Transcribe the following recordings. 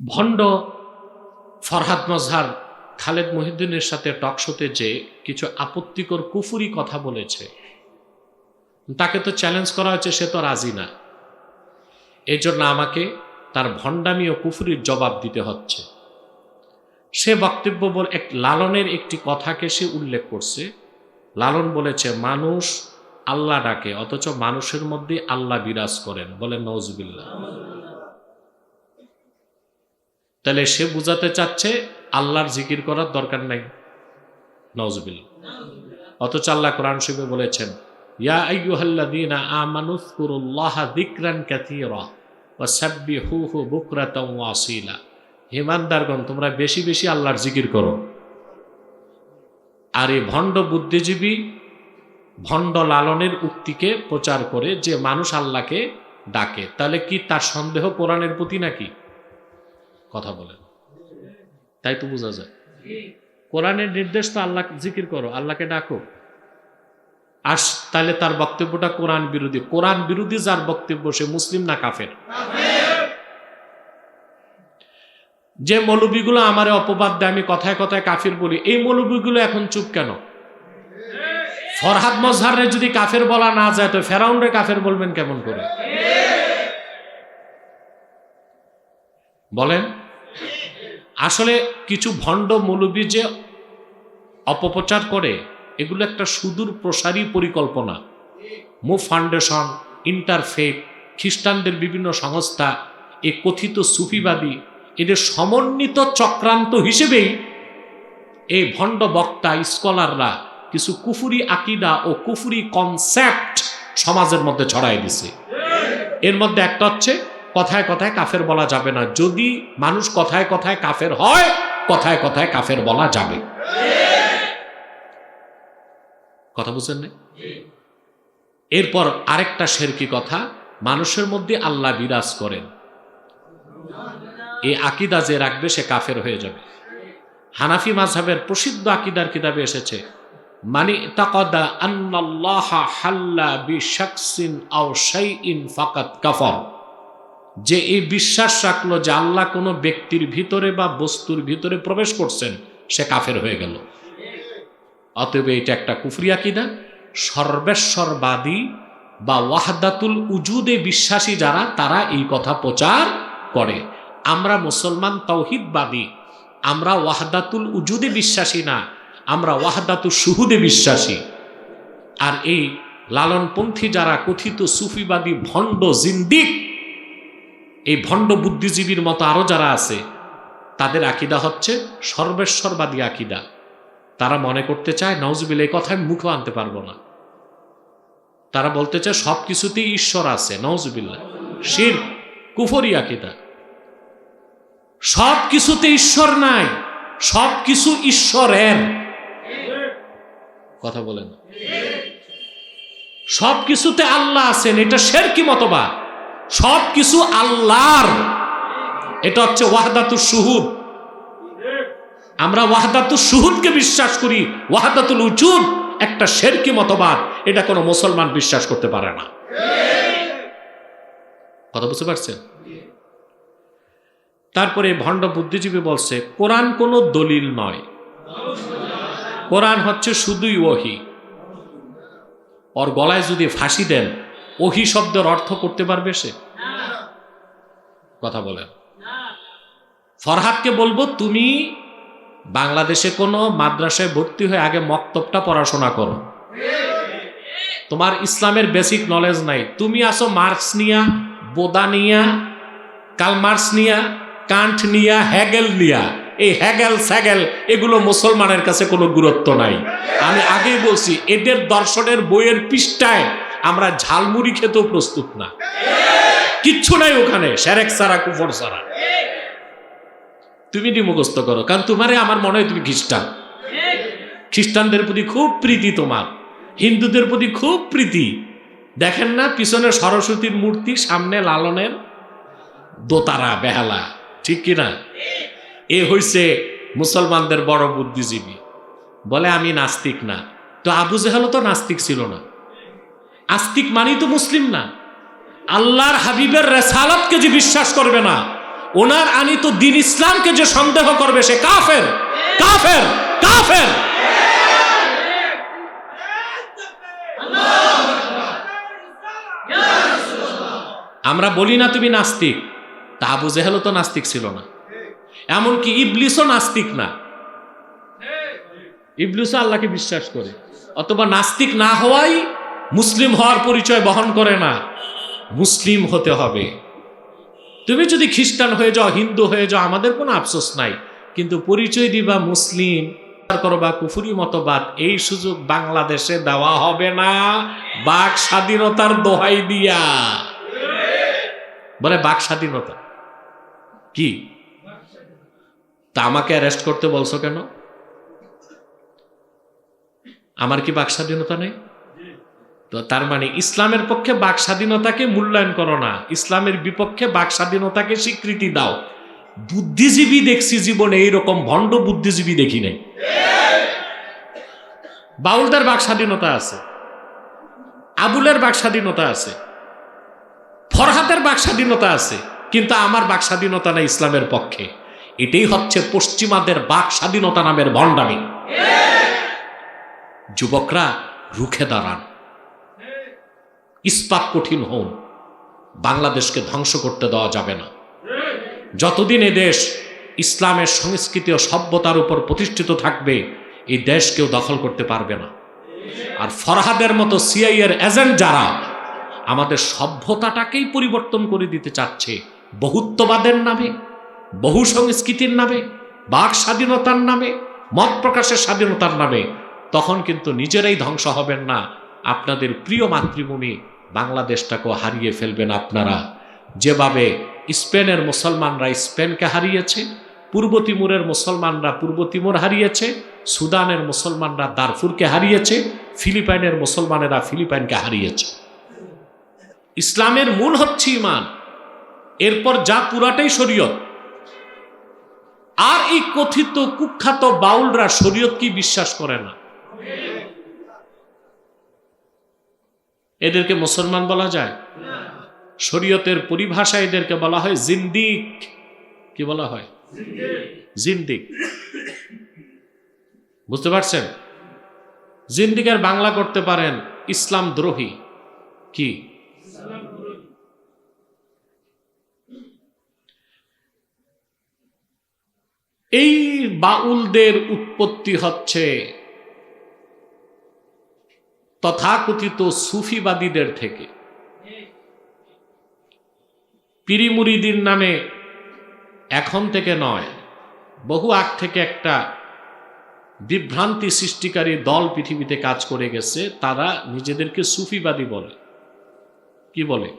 ভণ্ড ফরহাদ মজহার খালেদ মহিউদ্দিনের সাথে টকশোতে যে কিছু আপত্তিকর কুফুরি কথা বলেছে, তাকে তো চ্যালেঞ্জ করা হয়েছে, সে তো রাজি না। এই জন্য আমাকে তার ভণ্ডামি ও কুফুরির জবাব দিতে হচ্ছে। সে বক্তব্য বল এক লালনের একটি কথাকে সে উল্লেখ করছে। লালন বলেছে, মানুষ আল্লাহ ডাকে, অথচ মানুষের মধ্যে আল্লাহ বিরাজ করেন। বলে নজবিল্লা তাহলে সে বুঝাতে চাচ্ছে আল্লাহর জিকির করার দরকার নাই। নজবিল অথচ আল্লাহ কোরআন শিবে বলেছেন, ইয়া আইয়ুহাল্লাযীনা আমানুযকুরুল্লাহা যিকরান কাসীরা ওয়া সাব্বিহুহু বুকরাতাও ওয়া আসীলা হিমানদারগণ তোমরা বেশি বেশি আল্লাহর জিকির করো। আর এই ভণ্ড বুদ্ধিজীবী ভণ্ড লালনের উক্তিকে প্রচার করে যে মানুষ আল্লাহকে ডাকে, তাহলে কি তার সন্দেহ কোরআনের প্রতি নাকি? কথা বলেন। তাই তো বোঝা যায়। কোরআনের নির্দেশ তো আল্লাহ জিকির করো, আল্লাহকে ডাকো। আর তাহলে তার বক্তব্যটা কোরআন বিরোধী। কোরআন বিরোধী যার বক্তব্য, সে মুসলিম না কাফের? যে মৌলবীগুলো আমারে অপবাদ দেয়, আমি কথায় কথায় কাফির বলি, এই মৌলবীগুলো এখন চুপ কেন? ফরহাদ মজহারে যদি কাফের বলা না যায়, তো ফেরাউন্ডে কাফের বলবেন কেমন করে? বলেন আসলে কিছু ভণ্ড মৌলবী যে অপপ্রচার করে, এগুলো একটা সুদূর প্রসারী পরিকল্পনা। মুভ ফাউন্ডেশন, ইন্টারফেক, খ্রিস্টানদের বিভিন্ন সংস্থা, এ কথিত সুফিবাদী, এদের সমন্বিত চক্রান্ত হিসেবেই এই ভণ্ড বক্তা, স্কলাররা কিছু কুফুরি আকিদা ও কুফুরি কনসেপ্ট সমাজের মধ্যে ছড়াই দিছে। এর মধ্যে একটা হচ্ছে কথায় কথায় কাফের বলা যাবে না। যদি মানুষ কথায় কথায় কাফের হয়, কথায় কথায় কাফের বলা যাবে। কথা বুঝছেন না এরপর আরেকটা শেরকি কথা, মানুষের মধ্যে আল্লাহ বিরাজ করেন। এই আকিদা যে রাখবে, সে কাফের হয়ে যাবে। হানাফি মাঝহের প্রসিদ্ধ আকিদার কিতাবে এসেছে মানে তাকদা আন্নাল্লাহ হাল্লা বি শাকসিন আও শাইইন ফাকাত কাফর। যে এই বিশ্বাস রাখল যে আল্লাহ কোনো ব্যক্তির ভিতরে বা বস্তুর ভিতরে প্রবেশ করছেন, সে কাফের হয়ে গেল। অতএব এটা একটা কুফরি আকিদা। সর্বেশ্বরবাদী বা ওয়াহদাতুল উজুদে বিশ্বাসী যারা, তারা এই কথা প্রচার করে। আমরা মুসলমান তৌহিদবাদী, আমরা ওয়াহদাতুল উজুদে বিশ্বাসী না, আমরা ওয়াহদাতুল সুহুদে বিশ্বাসী। আর এই লালনপন্থী যারা কথিত সুফিবাদী ভণ্ড জিন্দিক এই ভণ্ড বুদ্ধিজীবীর মতো আরও যারা আছে, তাদের আকিদা হচ্ছে সর্বেশ্বরবাদী আকিদা। তারা মনে করতে চায় নওজবিল এই কথা আমি আনতে পারব না। তারা বলতে চায়, সব কিছুতেই ঈশ্বর আছে নওজবিল্লা শির, কুফরি আকিদা। সব কিছুতে ঈশ্বর নাই, সব কিছু ঈশ্বরের। কথা বলেন। সব কিছুতে আল্লাহ আছেন, এটা শের কি মতবাদ। সব কিছু আল্লাহর। এটা হচ্ছে ওয়াহদাতুর সুহুদ আমরা ওয়াহদাতুর সুহুদকে বিশ্বাস করি, ওয়াহদাতুল উজুদ একটা শেরকি মতবাদ, এটা কোনো মুসলমান বিশ্বাস করতে পারে না। কথা বুঝতে পারছেন? তারপরে ভণ্ড বুদ্ধিজীবী বলছে, কোরআন কোনো দলিল নয়। কোরআন হচ্ছে শুধুই ওহি। ওর গলায় যদি ফাঁসি দেন ওহি শব্দের অর্থ করতে পারবে সে? কথা বলেন। ফরহাদকে বলব, তুমি বাংলাদেশে কোনো মাদ্রাসায় ভর্তি হয়ে আগে মক্তবটা পড়াশোনা করো। তোমার ইসলামের বেসিক নলেজ নাই। তুমি আসো মার্কস নিয়া, বোদা নিয়া, কাল মার্কস নিয়া কান্ট নিয়া হ্যাগেল নিয়া। এই হ্যাগেল স্যাগেল এগুলো মুসলমানের কাছে কোনো গুরুত্ব নাই। আমি আগেই বলছি, এদের দর্শনের বইয়ের পৃষ্ঠায় আমরা ঝালমুড়ি খেতেও প্রস্তুত না। কিচ্ছু নাই ওখানে, সেরেক সারা, কুফর সারা। তুমি মুখস্থ করো, কারণ তোমারে আমার মনে হয় তুমি খ্রিস্টান। খ্রিস্টানদের প্রতি খুব প্রীতি তোমার, হিন্দুদের প্রতি খুব প্রীতি। দেখেন না, পিছনে সরস্বতীর মূর্তি, সামনে লালনের দোতারা, বেহালা, ঠিক কিনা এ হইছে মুসলমানদের বড় বুদ্ধিজীবী। বলে, আমি নাস্তিক না। তো আবু জেহালও তো নাস্তিক ছিল না। আস্তিক মানেই তো মুসলিম না। আল্লাহর হাবিবের রেসালাতকে যে বিশ্বাস করবে না, ওনার আনিত দিন ইসলামকে যে সন্দেহ করবে, সে কাফের। কাফের কাফের। আমরা বলি না তুমি নাস্তিক, তা আবু জেহেলও তো নাস্তিক ছিল না। এমনকি ইবলিসও নাস্তিক না। ইবলিসও আল্লাহকে বিশ্বাস করে। অথবা নাস্তিক না হওয়াই মুসলিম হওয়ার পরিচয় বহন করে না। মুসলিম হতে হবে। তুমি যদি খ্রিস্টান হয়ে যাও, হিন্দু হয়ে যাও, আমাদের কোনো আফসোস নাই। কিন্তু পরিচয় দিবা মুসলিম করো বা কুফুরি মতবাদ, এই সুযোগ বাংলাদেশে দেওয়া হবে না। বাক স্বাধীনতার দোহাই দিয়া। বলে বাক স্বাধীনতা? কি? তা আমাকে অ্যারেস্ট করতে বলছো কেন? আমার কি বাক স্বাধীনতা নেই? তো তার মানে ইসলামের পক্ষে বাক স্বাধীনতাকে মূল্যায়ন করো না। ইসলামের বিপক্ষে বাক স্বাধীনতাকে স্বীকৃতি দাও। বুদ্ধিজীবী দেখছি জীবনে এইরকম ভণ্ড বুদ্ধিজীবী দেখি নাই। বাউলদের বাক স্বাধীনতা আছে, আবুলের বাক স্বাধীনতা আছে ফরহাতের বাক স্বাধীনতা আছে, কিন্তু আমার বাক স্বাধীনতা নেই ইসলামের পক্ষে। এটাই হচ্ছে পশ্চিমাদের বাক স্বাধীনতা নামের ভণ্ডামি। যুবকরা, রুখে দাঁড়ান। ইস্পাত কঠিন হন বাংলাদেশকে ধ্বংস করতে দেওয়া যাবে না। যতদিন এ দেশ ইসলামের সংস্কৃতি ও সভ্যতার উপর প্রতিষ্ঠিত থাকবে এই দেশ কেউ দখল করতে পারবে না। আর ফরহাদের মতো সিআই এর এজেন্ট যারা, আমাদের সভ্যতাটাকেই পরিবর্তন করে দিতে চাচ্ছে বহুত্ববাদের নামে, বহু সংস্কৃতির নামে, বাক স্বাধীনতার নামে, মত প্রকাশের স্বাধীনতার নামে, তখন কিন্তু নিজেরাই ধ্বংস হবেন না। আপনাদের প্রিয় মাতৃভূমি বাংলাদেশটাকেও হারিয়ে ফেলবেন আপনারা। যেভাবে স্পেনের মুসলমানরা স্পেনকে হারিয়েছে, পূর্ব তিমুরের মুসলমানরা পূর্ব তিমুর হারিয়েছে, সুদানের মুসলমানরা দারফুরকে হারিয়েছে, ফিলিপাইনের মুসলমানেরা ফিলিপাইনকে হারিয়েছে। ইসলামের মূল হচ্ছে ইমান এরপর যা পুরাটাই শরীয়ত। আর এই কথিত কুখ্যাত বাউলরা শরীয়ত কি বিশ্বাস করে না? এদেরকে মুসলমান বলা যায়। শরীয়তের পরিভাষা এদেরকে বলা হয় জিন্দিক। কি বলা হয়? জিন্দিক। বুঝতে পারছেন? জিন্দিকের বাংলা করতে পারেন ইসলাম দ্রোহী। কি? এই বাউলদের উৎপত্তি হচ্ছে তথাকথিত সুফিবাদীদের থেকে। পিরিমুরিদির নামে এখন থেকে নয়, বহু আগ থেকে একটা বিভ্রান্তি সৃষ্টিকারী দল পৃথিবীতে কাজ করে গেছে, তারা নিজেদেরকে সুফিবাদী বলে। কি বলে?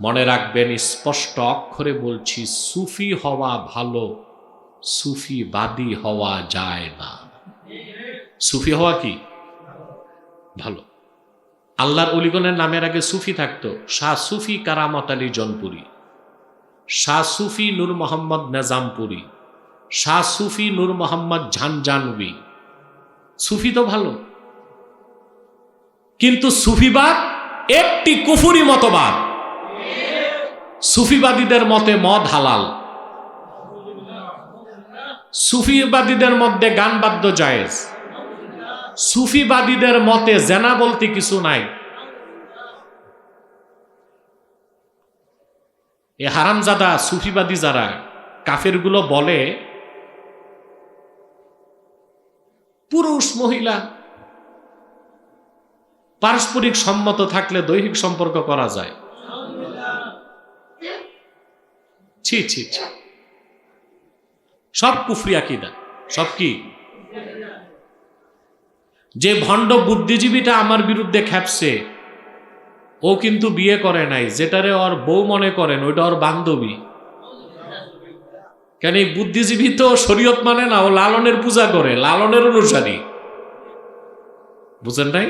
মনে রাখবেন, স্পষ্ট অক্ষরে বলছি, সুফি হওয়া ভালো, সুফিবাদী হওয়া যায় না। সুফি হওয়া কি? ভালো। আল্লাহর অলিগনের নামের আগে সুফি থাকতো শাহ সুফি কারামত আলী জনপুরি, শাহ সুফি নূর মোহাম্মদ নেজামপুরি, শাহ সুফি নূর মোহাম্মদ ঝানজানবি সুফি তো ভালো। কিন্তু সুফিবাদ একটি কুফুরি মতবাদ। সুফিবাদীদের মতে মদ হালাল। সুফিবাদীদের মধ্যে গান বাদ্য জায়েজ। সুফিবাদীদের মতে জেনা বলতে কিছু নাই। এ হারামজাদা সুফিবাদী যারা, কাফেরগুলো বলে, পুরুষ, মহিলা, পারস্পরিক সম্মত থাকলে দৈহিক সম্পর্ক করা যায়। ছি ছি ছি। সব কুফরি আকিদা। সব কি? যে ভণ্ড বুদ্ধিজীবীটা আমার বিরুদ্ধে খ্যাপছে ও কিন্তু বিয়ে করে নাই, যেটারে ওর বউ মনে করেন, ওইটা ওর বান্ধবী। কেন এই বুদ্ধিজীবী তো শরীয়ত মানে না, ও লালনের পূজা করে, লালনের অনুসারী। বুঝেন নাই?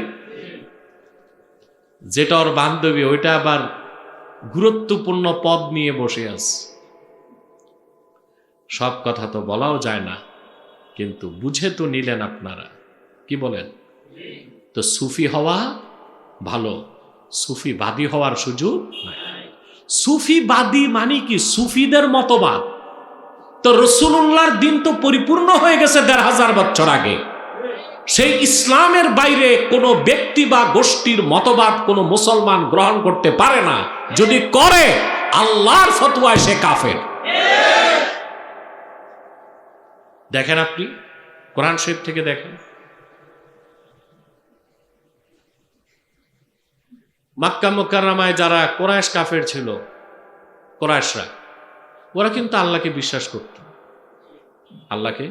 যেটা ওর বান্ধবী, ওইটা আবার গুরুত্বপূর্ণ পদ নিয়ে বসে আছে। সব কথা তো বলাও যায় না, কিন্তু বুঝে তো নিলেন আপনারা। কি বলেন? তো সুফি হওয়া ভালো, সুফি বাদী হওয়ার সুযোগ সুফিবাদী মানে কি? সুফিদের মতবাদ। তো রসুল্লাহর দিন তো পরিপূর্ণ হয়ে গেছে দেড় হাজার বছর আগে। সেই ইসলামের বাইরে কোনো ব্যক্তি বা গোষ্ঠীর মতবাদ কোনো মুসলমান গ্রহণ করতে পারে না। যদি করে, আল্লাহর ফতোয়ায় সে কাফের। দেখেন আপনি, কোরআন শরীফ থেকে দেখেন। মাক্কা মোকাররামায় যারা কোরআশ কাফের ছিল কোরআশরা ওরা কিন্তু আল্লাহকে বিশ্বাস করত। আল্লাহকে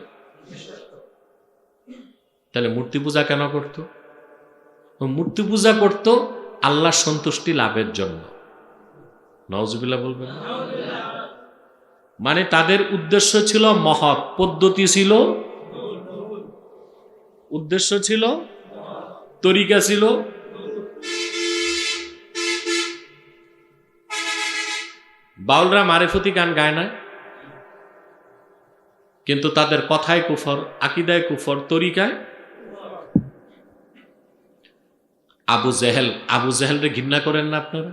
তাহলে মূর্তি পূজা কেন করত? মূর্তি পূজা করত আল্লাহ সন্তুষ্টি লাভের জন্য। নওয়াজবিল্লাহ বলবেন মানে তাদের উদ্দেশ্য ছিল মহৎ, পদ্ধতি ছিল উদ্দেশ্য ছিল, তরিকা ছিল বাউলরা মারেফতি গান গায় না। কিন্তু তাদের কথায় কুফর, আকিদায় কুফর, তরিকায় আবু জেহেল, আবু জেহেলরে ঘৃণা করেন না আপনারা?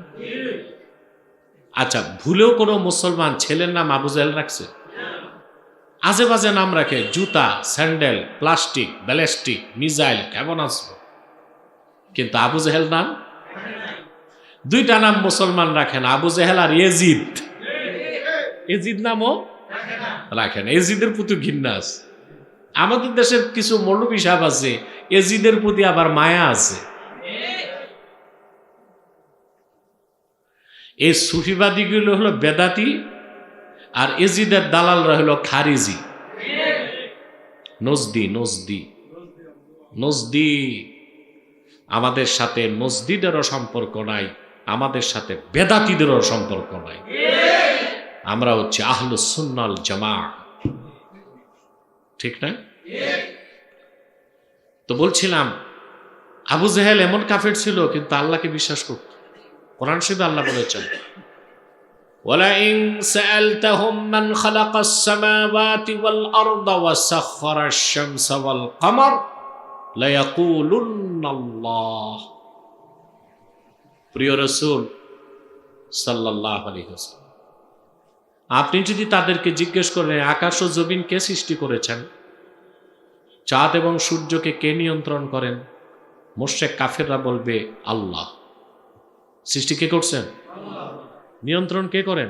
আচ্ছা ভুলেও কোনো মুসলমান ছেলের নাম আবু জেহেল রাখছে? আজে বাজে নাম রাখে, জুতা, স্যান্ডেল, প্লাস্টিক, ব্যালিস্টিক, মিসাইল, ক্ষেপণাস্ত্র। কিন্তু আবু জেহেল নাম? দুইটা নাম মুসলমান রাখেন আবু জেহেল আর এজিদ এজিদ নামও রাখেন এজিদের প্রতি ঘৃণা আছে। আমাদের দেশের কিছু মৌলবী সাহেব আছে, এজিদের প্রতি আবার মায়া আছে। এই সুফিবাদীগুলো হলো বেদাতি আর এজিদের দালালরা হলো খারিজি। নজদি নজদি নজদি। আমাদের সাথে নজদিদেরও সম্পর্ক নাই, আমাদের সাথে বেদাতিদেরও সম্পর্ক নাই। আমরা হচ্ছে আহলু সুন্নাল জামা ঠিক না তো বলছিলাম আবু জাহেল এমন কাফের ছিল কিন্তু আল্লাহকে বিশ্বাস করত কোরআন শরীফে আল্লাহ বলেছেন ولئن سألتهم من خلق السماوات والأرض وسخر الشمس والقمر ليقولن الله প্রিয় রসুল সাল্লাহ আলী হোসেন আপনি যদি তাদেরকে জিজ্ঞেস করেন, আকাশ ও জমিন কে সৃষ্টি করেছেন? চাঁদ এবং সূর্যকে কে নিয়ন্ত্রণ করেন? মোশেক কাফেররা বলবে, আল্লাহ। সৃষ্টি কে করছেন? নিয়ন্ত্রণ কে করেন?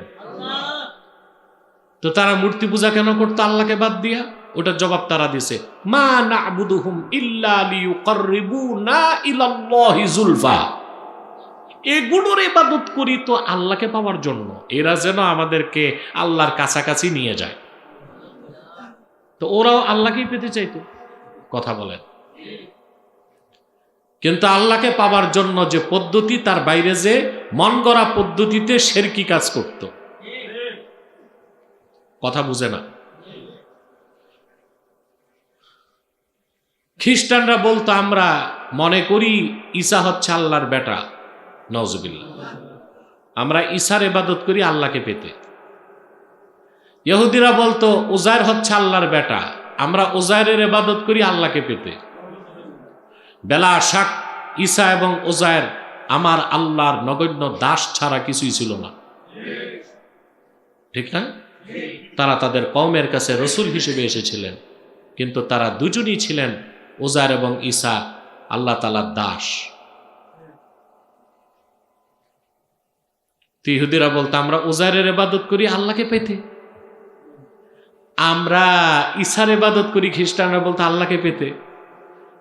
তো তারা মূর্তি পূজা কেন করতো আল্লাহকে বাদ দিয়া? ওটার জবাব তারা দিছে, মা না'বুদুহুম ইল্লা লিয়ুকাররিবুনা ইলাল্লাহি যুলফা এগুলোর ইবাদত করি তো আল্লাহকে পাওয়ার জন্য। এরা যেন আমাদেরকে আল্লাহর কাছাকাছি নিয়ে যায়। তো ওরাও আল্লাহকেই পেতে চাইতো, কথা বলেন। কিন্তু আল্লাহকে পাওয়ার জন্য যে পদ্ধতি, তার বাইরে যে মন গড়া পদ্ধতিতে শেরকি কাজ করত। কথা বুঝে না। খ্রিস্টানরা বলতো, আমরা মনে করি ঈসা হচ্ছে আল্লাহর বেটা। নজবিল্লা আমরা ঈশার এবাদত করি আল্লাহকে পেতে। ইহুদিরা বলতো উজায়ের হচ্ছে আল্লাহর বেটা। আমরা উজায়ের এবাদত করি আল্লাহকে পেতে। বেলা শাক ঈসা এবং ওজায়ের আমার আল্লাহর নগণ্য দাস ছাড়া কিছুই ছিল না। ঠিক না? তারা তাদের কওমের কাছে রসুল হিসেবে এসেছিলেন। কিন্তু তারা দুজনই ছিলেন ওজার এবং ঈসা আল্লাহ তালার দাস। তো ইহুদিরা বলতো আমরা ওজারের এবাদত করি আল্লাহকে পেতে আমরা ঈশার এবাদত করি খ্রিস্টানরা বলতো আল্লাহকে পেতে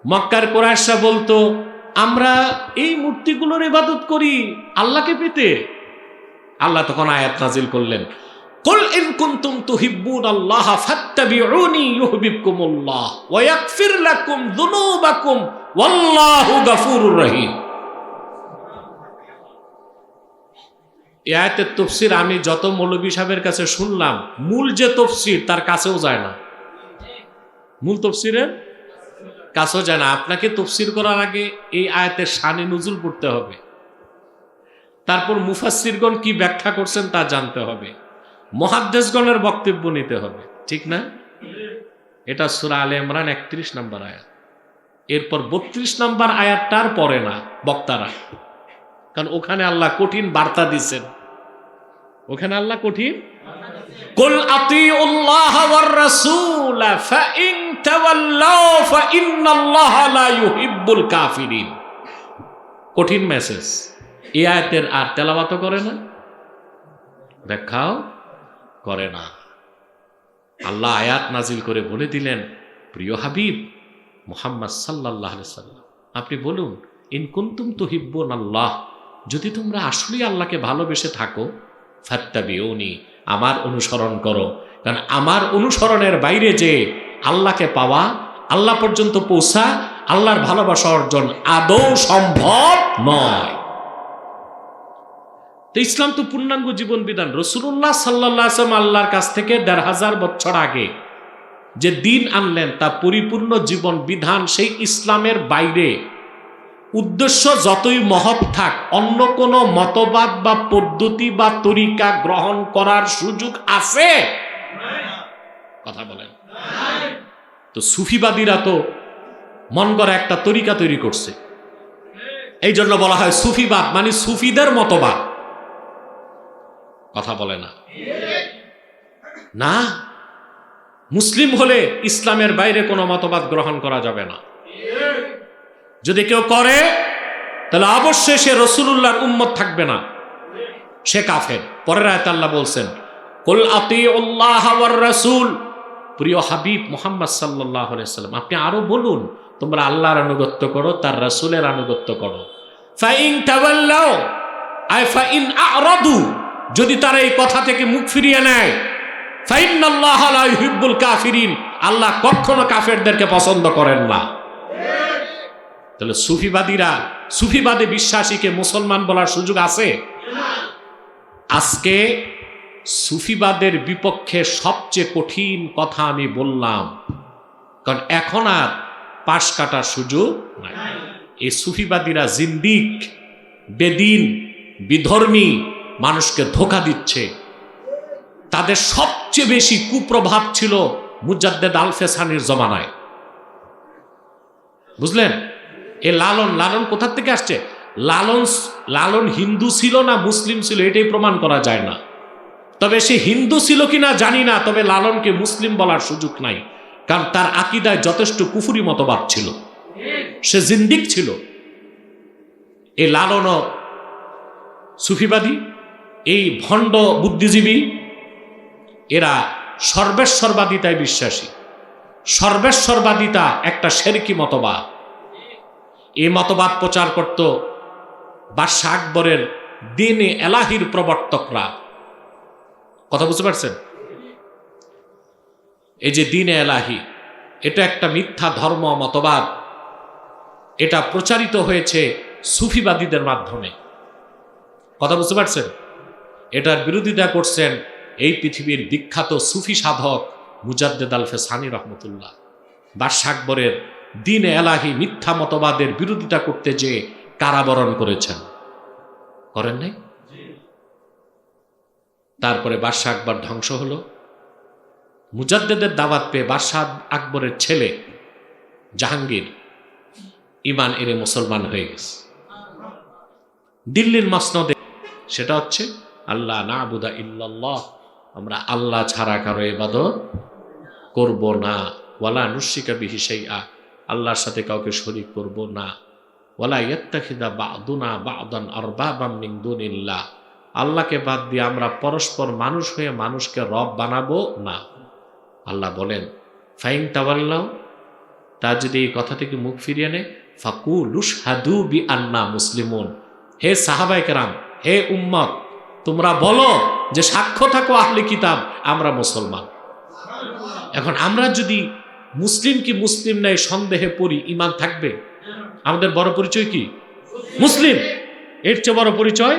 মক্কার কোরআশা বলতো আমরা এই মূর্তিগুলোর ইবাদত করি আল্লাহকে পেতে আল্লাহ তখন আয়াত নাজিল করলেন قل إن كنتم تحبون الله فاتبعوني يحببكم الله ويغفر لكم ذنوبكم والله غفور رحيم আয়াতের তফসির আমি যত মৌলবী সাহেবের কাছে শুনলাম, মূল যে তফসির তার কাছেও যায় না। মূল তফসিরের কাছেও যায় না। আপনাকে তফসির করার আগে এই আয়াতের শানে নজুল পড়তে হবে। তারপর মুফাসিরগণ কি ব্যাখ্যা করছেন তা জানতে হবে। মহাদ্দেশগণের বক্তব্য নিতে হবে, ঠিক না? এটা সুরা আলে ইমরান একত্রিশ নম্বর আয়াত। এরপর বত্রিশ নম্বর আয়াতটার পরে না বক্তারা। কারণ ওখানে আল্লাহ কঠিন বার্তা দিচ্ছেন ওখানে আল্লাহ কঠিন। কঠিন মেসেজ। এই আয়াতের আর তেলাওয়াত করে না, ব্যাখ্যাও করে না। আল্লাহ আয়াত নাজিল করে বলে দিলেন, প্রিয় হাবিব, মোহাম্মদ সাল্লাহ আপনি বলুন, ইন কুন্তুম তো হিব্বন আল্লাহ যদি তোমরা আসলেই আল্লাহকে ভালোবেসে থাকো আমার অনুসরণ করো। কারণ আমার অনুসরণের বাইরে যে আল্লাহকে পাওয়া, আল্লাহ পর্যন্ত পৌঁছা, আল্লাহর ভালোবাসা অর্জন আদৌ সম্ভব নয়। তো ইসলাম তো পূর্ণাঙ্গ জীবন বিধান রসুল্লাহ সাল্লাহ আসলাম আল্লাহর কাছ থেকে দেড় হাজার বছর আগে যে দিন আনলেন, তা পরিপূর্ণ জীবন বিধান সেই ইসলামের বাইরে উদ্দেশ্য যতই মহৎ থাক, অন্য কোনো মতবাদ বা পদ্ধতি বা তরিকা গ্রহণ করার সুযোগ আছে? কথা বলেন। তো সুফিবাদীরা তো মন করা একটা তরিকা তৈরি করছে। এই জন্য বলা হয় সুফিবাদ মানে সুফিদের মতবাদ। কথা বলে না। না? মুসলিম হলে ইসলামের বাইরে কোনো মতবাদ গ্রহণ করা যাবে না। যদি কেউ করে, তাহলে অবশ্যই সে রসুল্লাহর উম্মত থাকবে না। সে কাফের। পরের আয়ত আল্লাহ বলছেন, কুল আতি রাসূল। প্রিয় হাবিব মোহাম্মদ সাল্লাহ সাল্লাম, আপনি আরও বলুন, তোমরা আল্লাহর আনুগত্য করো, তার রসুলের আনুগত্য করো। যদি তারা এই কথা থেকে মুখ ফিরিয়ে নেয়। আল্লাহ কখনো কাফেরদেরকে পছন্দ করেন না। তাহলে সুফিবাদীরা, সুফিবাদে বিশ্বাসীকে মুসলমান বলার সুযোগ আছে? আজকে সুফিবাদের বিপক্ষে সবচেয়ে কঠিন কথা আমি বললাম, কারণ এখন আর পাশ কাটার সুযোগ নাই। এই সুফিবাদীরা জিন্দিক, বেদিন, বিধর্মী, মানুষকে ধোকা দিচ্ছে। তাদের সবচেয়ে বেশি কুপ্রভাব ছিল মুজাদ্দেদ আলফেসানির জমানায়। বুঝলেন? এ লালন লালন কোথার থেকে আসছে? লালন লালন হিন্দু ছিল না, মুসলিম ছিল, এটাই প্রমাণ করা যায় না। তবে সে হিন্দু ছিল কিনা জানি না, তবে লালনকে মুসলিম বলার সুযোগ নাই, কারণ তার আকিদায় যথেষ্ট কুফুরি মতবাদ ছিল। সে জিন্দিক ছিল। এ লালন সুফিবাদী, এই ভণ্ড বুদ্ধিজীবী, এরা সর্বেশ্বরবাদিতায় বিশ্বাসী। সর্বেশ্বরবাদিতা একটা শেরকি মতবাদ। এই মতবাদ প্রচার করত বাদশাহ আকবরের দিনে এলাহির প্রবর্তকরা। কথা বুঝতে পারছেন? এই যে দিনে এলাহি, এটা একটা মিথ্যা ধর্ম মতবাদ। এটা প্রচারিত হয়েছে সুফিবাদীদের মাধ্যমে। কথা বুঝতে পারছেন? এটার বিরোধিতা করছেন এই পৃথিবীর বিখ্যাত সুফি সাধক মুজাদ্দেদ আলফে সানি রহমতুল্লাহ আকবরের দিন এলাহি মিথ্যা মতবাদের বিরোধিতা করতে যে কারাবরণ করেছেন। করেন নাই? তারপরে বাদশাহ আকবর ধ্বংস হলো। মুজাদ্দেদের দাওয়াত পেয়ে বাদশাহ আকবরের ছেলে জাহাঙ্গীর ইমান এনে মুসলমান হয়ে গেছে। দিল্লির মসনদে সেটা হচ্ছে আল্লাহ না আবুদা ইল্লাল্লাহ, আমরা আল্লাহ ছাড়া কারও এবাদত করব না। ওয়ালা নুসিকা বিহি সেই আ আল্লাহর সাথে কাউকে শরিক করব না। ওয়ালা ইয়াত্তাখিদা বাদুনা বাদান আরবাবাম মিন দুনিল্লাহ। আল্লাহকে বাদ দিয়ে আমরা পরস্পর মানুষ হয়ে মানুষকে রব বানাবো না। আল্লাহ বলেন, ফাইন তাওয়াল্লাহ তা যদি এই কথা থেকে মুখ ফিরিয়ে নেয় ফাকুলুস হাদু বি আন্না মুসলিমুন হে সাহাবাই কেরাম হে উম্মত তোমরা বলো যে সাক্ষ্য থাকো আহলে কিতাব, আমরা মুসলমান। এখন আমরা যদি মুসলিম কি মুসলিম নাই সন্দেহে পড়ি ইমান থাকবে? আমাদের বড় পরিচয় কি? মুসলিম। এর চেয়ে বড় পরিচয়?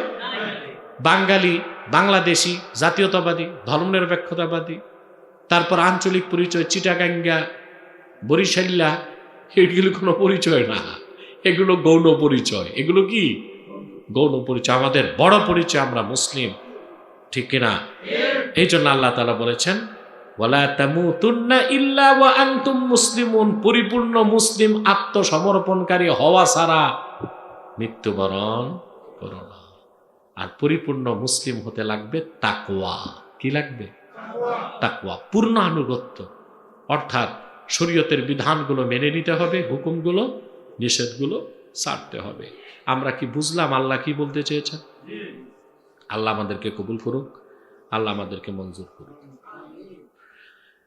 বাঙালি, বাংলাদেশি, জাতীয়তাবাদী, ধর্মনিরপেক্ষতাবাদী। তারপর আঞ্চলিক পরিচয়, চিটাগাঙ্গা, বরিশাল্লা, এগুলো কোনো পরিচয় না। এগুলো গৌণ পরিচয়। এগুলো কি? গৌণ পরিচয়। আমাদের বড় পরিচয় আমরা মুসলিম, ঠিক কিনা? এই জন্য আল্লাহ তালা বলেছেন ওয়া পরিপূর্ণ মুসলিম আত্মসমর্পণকারী হওয়া ছাড়া মৃত্যুবরণ করো না। আর পরিপূর্ণ মুসলিম হতে লাগবে তাকওয়া। কি লাগবে? তাকওয়া, পূর্ণ আনুগত্য। অর্থাৎ শরীয়তের বিধানগুলো মেনে নিতে হবে, হুকুমগুলো, নিষেধগুলো ছাড়তে হবে। আমরা কি বুঝলাম আল্লাহ কি বলতে চেয়েছেন? আল্লাহ আমাদেরকে কবুল করুক, আল্লাহ আমাদেরকে মঞ্জুর করুক।